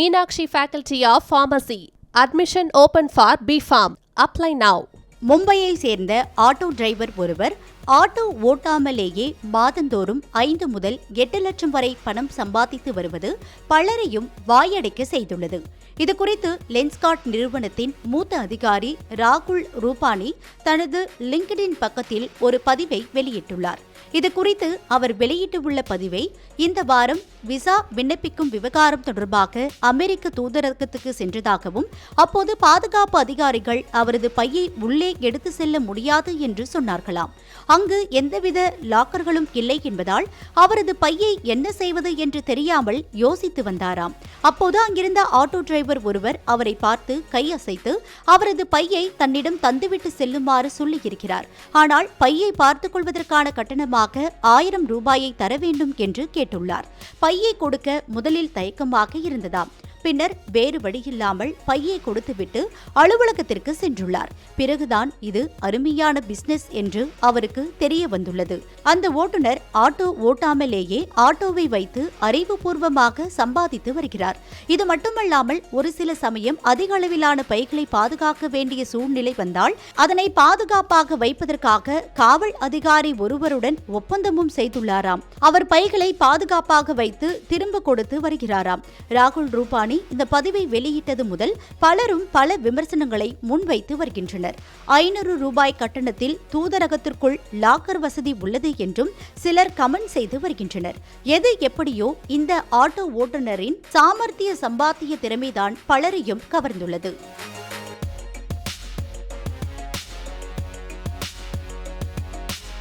Meenakshi faculty of pharmacy admission open for B pharm apply now மும்பையை சேர்ந்த auto driver ஒருவர் auto ஓட்டாமலேயே மாதந்தோறும் ஐந்து முதல் எட்டு லட்சம் வரை பணம் சம்பாதித்து வருவது பலரையும் வாயடைக்க செய்துள்ளது. இதுகுறித்து லென்ஸ்கார்ட் நிறுவனத்தின் மூத்த அதிகாரி ராகுல் ரூபானி தனது லிங்க்டின் பக்கத்தில் ஒரு பதிவை வெளியிட்டுள்ளார். இது குறித்து அவர் வெளியிட்டுள்ள பதிவை இந்த வாரம் விசா விண்ணப்பிக்கும் விவகாரம் தொடர்பாக அமெரிக்க தூதரகத்துக்கு சென்றதாகவும் அப்போது பாதுகாப்பு அதிகாரிகள் அவரது பையை உள்ளே எடுத்து செல்ல முடியாது என்று சொன்னார்களாம். அங்கு எந்தவித லாக்கர்களும் இல்லை என்பதால் அவரது பையை என்ன செய்வது என்று தெரியாமல் யோசித்து வந்தாராம். அப்போது அங்கிருந்த ஆட்டோ டிரைவர் ஒருவர் அவரை பார்த்து கையசைத்து அவரது பையை தன்னிடம் தந்துவிட்டு செல்லுமாறு சொல்லியிருக்கிறார். ஆனால் பையை பார்த்துக் கொள்வதற்கான கட்டணமாக ஆயிரம் ரூபாயை தர வேண்டும் என்று கேட்டுள்ளார். பையை கொடுக்க முதலில் தயக்கமாக இருந்ததாம். பின்னர் வேறு வழியில்லாமல் பையை கொடுத்துவிட்டு அலுவலகத்திற்கு சென்றுள்ளார். பிறகுதான் இது அருமையான பிசினஸ் என்று அவருக்கு தெரிய வந்துள்ளது. அந்த ஓட்டுநர் ஆட்டோ ஓட்டாமலேயே ஆட்டோவை வைத்து அறிவுபூர்வமாக சம்பாதித்து வருகிறார். இது மட்டுமல்லாமல் ஒரு சில சமயம் அதிக அளவிலான பைகளை பாதுகாக்க வேண்டிய சூழ்நிலை வந்தால் அதனை பாதுகாப்பாக வைப்பதற்காக காவல் அதிகாரி ஒருவருடன் ஒப்பந்தமும் செய்துள்ளாராம். அவர் பைகளை பாதுகாப்பாக வைத்து திரும்ப கொடுத்து வருகிறாராம். ராகுல் ரூபானி இந்த பதிவை வெளியிட்டது முதல் பலரும் பல விமர்சனங்களை முன்வைத்து வருகின்றனர். ஐநூறு ரூபாய் கட்டணத்தில் தூதரகத்திற்குள் லாக்கர் வசதி உள்ளது என்றும் சிலர் கமெண்ட் செய்து வருகின்றனர். எது எப்படியோ இந்த ஆட்டோ ஓட்டுநரின் சாமர்த்திய சம்பாத்திய திறமைதான் பலரையும் கவர்ந்துள்ளது.